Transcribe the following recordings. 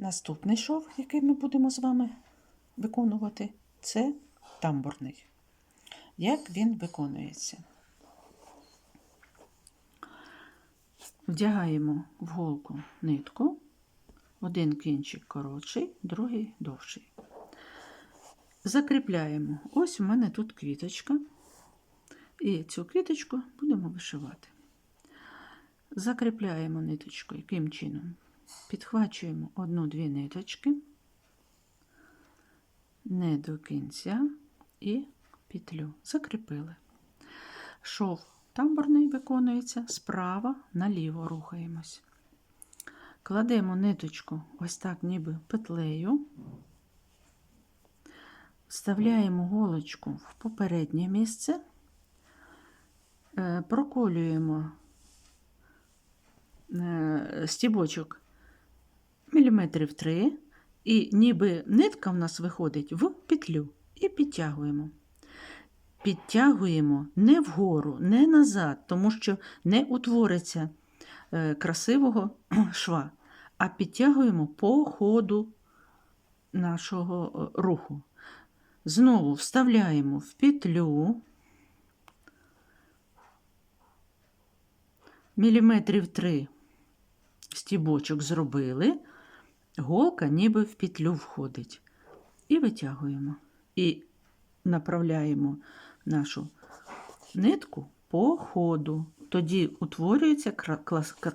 Наступний шов, який ми будемо з вами виконувати, це тамбурний. Як він виконується? Вдягаємо в голку нитку, один кінчик коротший, другий довший. Закріпляємо. Ось у мене тут квіточка. І цю квіточку будемо вишивати. Закріпляємо ниточку яким чином? Підхвачуємо одну-дві ниточки не до кінця і петлю. Закріпили. Шов тамбурний виконується справа наліво рухаємось. Кладемо ниточку ось так, ніби петлею. Вставляємо голочку в попереднє місце, е, проколюємо е, стібочок міліметрів 3, і ніби нитка в нас виходить в петлю і підтягуємо. Підтягуємо не вгору, не назад, тому що не утвориться е, красивого шва, а підтягуємо по ходу нашого е, руху. Знову вставляємо в петлю міліметрів 3 стібочок зробили, голка ніби в петлю входить. І витягуємо. І направляємо нашу нитку по ходу. Тоді утворюється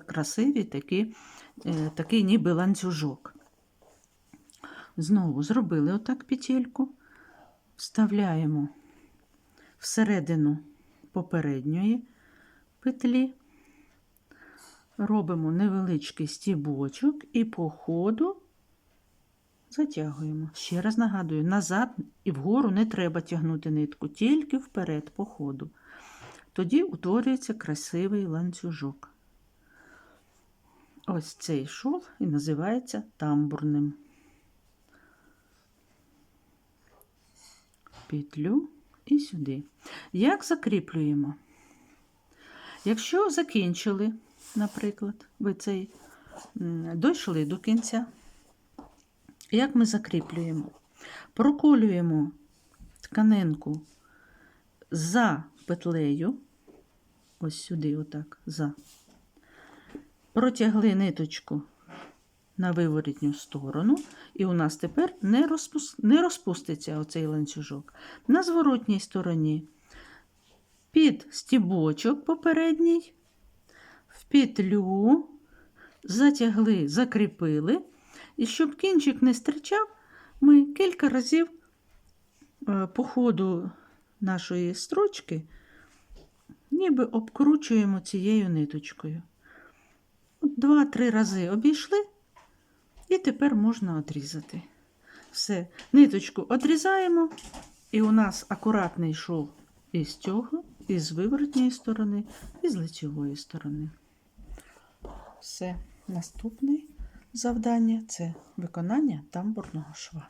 красивий такий, е, такий ніби ланцюжок. Знову зробили отак петельку, вставляємо всередину попередньої петлі, робимо невеличкий стібочок і по ходу затягуємо. Ще раз нагадую, назад і вгору не треба тягнути нитку, тільки вперед по ходу. Тоді утворюється красивий ланцюжок. Ось цей шов і називається тамбурним. Петлю і сюди. Як закріплюємо? Якщо закінчили, наприклад, ви цей дійшли до кінця, як ми закріплюємо? Проколюємо тканинку за петлею, ось сюди, отак, за. Протягли ниточку на виворітню сторону, і у нас тепер не, розпус... не розпуститься оцей ланцюжок. На зворотній стороні під стібочок попередній, петлю затягли, закріпили. І щоб кінчик не стирчав, ми кілька разів е, по ходу нашої строчки ніби обкручуємо цією ниточкою. Два-три рази обійшли, і тепер можна одрізати. Все, ниточку одрізаємо, і у нас акуратний шов із цього, і з виворотньої сторони, і з лицевої сторони. Все, наступне завдання це виконання тамбурного шва.